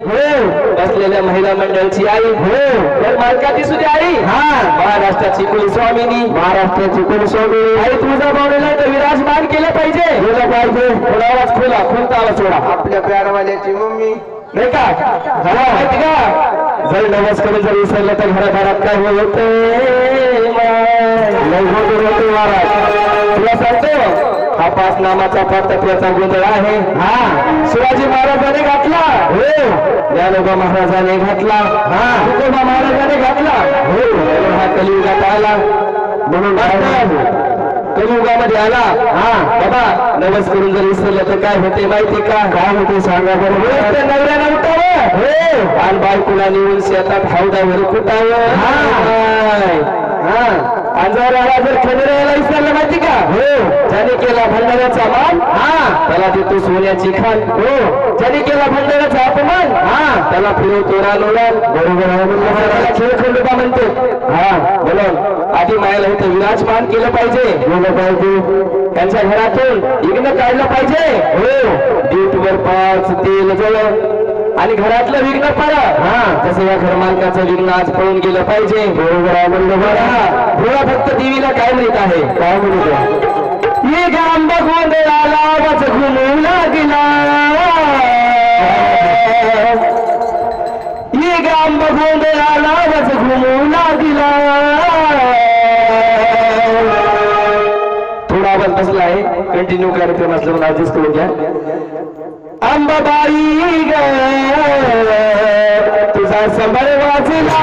हो. बसलेल्या महिला मंडळची आई. हो. तर मालकाची सुद्धा आई. हा. महाराष्ट्राची कुलस्वामिनी. महाराष्ट्राची कुलस्वामिनी. आई तुझा पाहुण्याला तर विराजमान केलं पाहिजे. केलं पाहिजे. थोडा आवाज खोला खोलता आवाज सोडा. आपल्या प्यारवाल्याची मम्मी. नाही का? घरा माहिती का? जर नमस्कार जर विसरलं तर घराघरात काय होत महाराज. तुला सांगतो हा पाच नामाचा पातप्याचा गोंधळ आहे. हा. शिवाजी महाराजाने घातला. हो. ज्ञानोबा महाराजाने घातला. हा. तुकोबा महाराजाने घातला. हो. हा कलियुगात आला. म्हणून कलियुगामध्ये आला. हा. बाबा नवस करून जर विसरलं तर काय होते माहिती का? काय होते सांगा बरोबर नवऱ्याला उठावं. हो. आणि बायकोला नेऊन शेतात हौदावर कुटावं. हा. आणि जर याला जर का हो. ज्याने केला भंडाऱ्याचा मान हा त्याला देतो सोन्याची खान हो. ज्याने केला भंडाऱ्याचा अपमान हा त्याला फिरवतो रानोलाल बरोबर आहे म्हणून त्याला खेळ खंडोबा म्हणते. हा म्हणून आधी मायाला इथं विराजमान केलं पाहिजे. केलं पाहिजे. त्यांच्या घरातून विघ्न काढलं पाहिजे. हो. दीपवर पाच तेल जवळ आणि घरातलं विघ्न पारा हा तसं या घरमालकाचं विघ्न आज पळून गेलं पाहिजे. बरोबर थोडा फक्त देवीला काय म्हणत आहे? काय म्हणत आहे? ये गांब गोंधळाला वाच घुमू लागला. ये गांब गोंधळाला वाच घुमू लागला. थोडा आवाज बसला आहे. कंटिन्यू कार्यक्रम असल्यामुळे ऍडजस्ट करून घ्या. अंबाबाई ग. तुझा समर वाजला.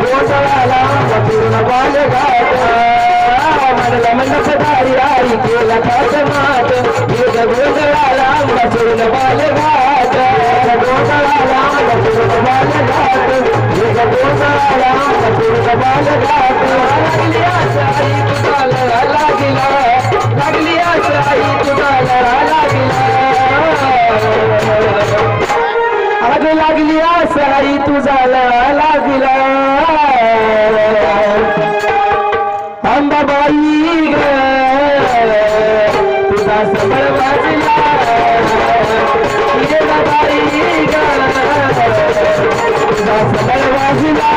गोंधळाला मधुर बाल घाट मंगल मंडप दारी आई केला घाट मात ये गोंधळाला साई तुझा तुझाला लागला. अंबाबाई ग तुझा समर वाजला बाई ग तुझा वाजला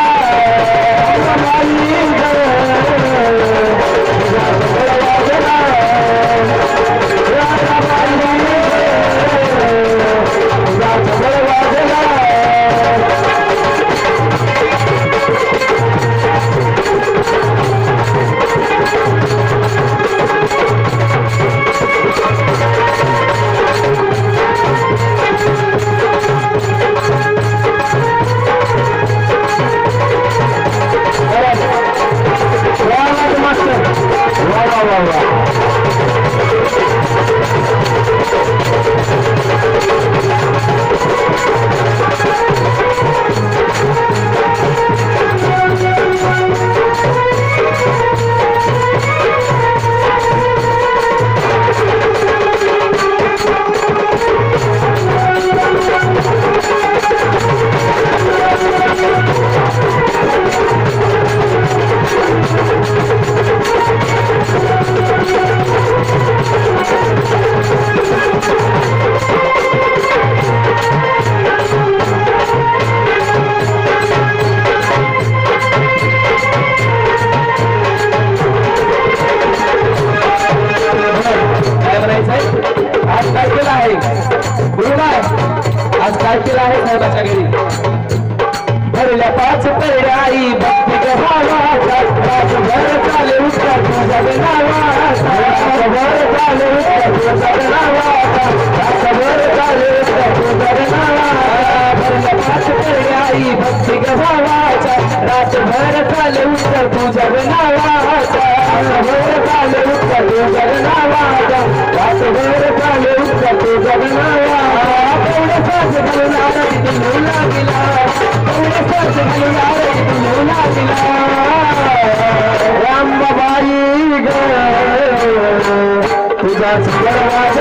तुझा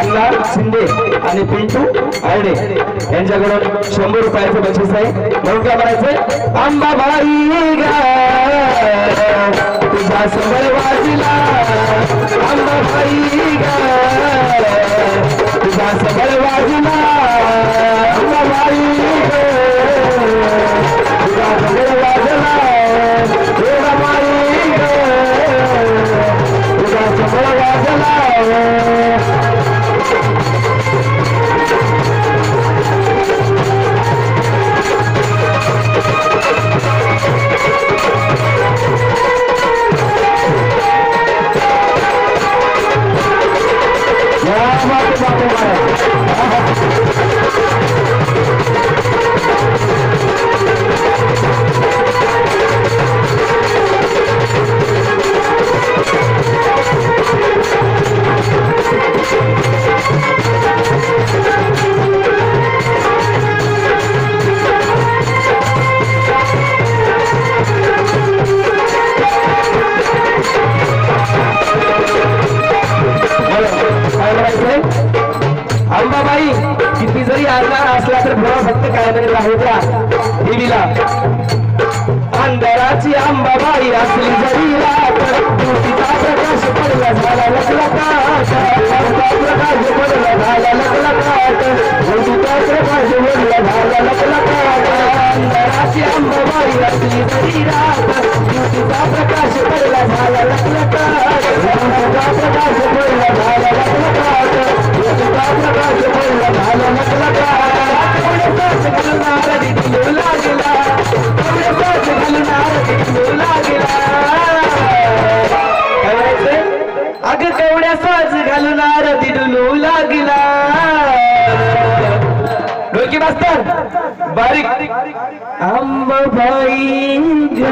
अण्णा शिंदे आणि पिंटू आयडे. यांच्याकडून शंभर रुपयाचं बक्षीस आहे. म्हणून काय म्हणायचंय? अंबाबाई ग तुझा समोर वाजला अंबाबाई ग तुझा समोर वाजला अंबाबाई किती जरी आजार असला तर भरा फक्त काय म्हणजे राहू द्या देवीला. अंधाराची अंबाबाई असली जरी रात ज्योतीचा प्रकाश पडला झाला लकला प्रकाश पडला झाला लकला काट प्रकाश पडला झाला अग केवढ्या साज घालून आरती लागला. डोकी मास्तर बारीक. अंबाबाई ग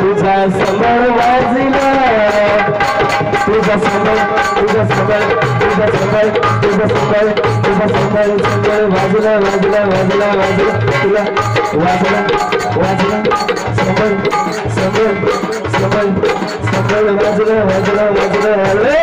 तुझा समोर वाजला. तुझा समोर तुझा समोर तुझा समोर तुझा समोर तुझा समोर समोर वाजला वाजला वाजला वाजला तुला वाजला वाजला समोर समोर समोर समोर वाजला वाजला वाजला वाजला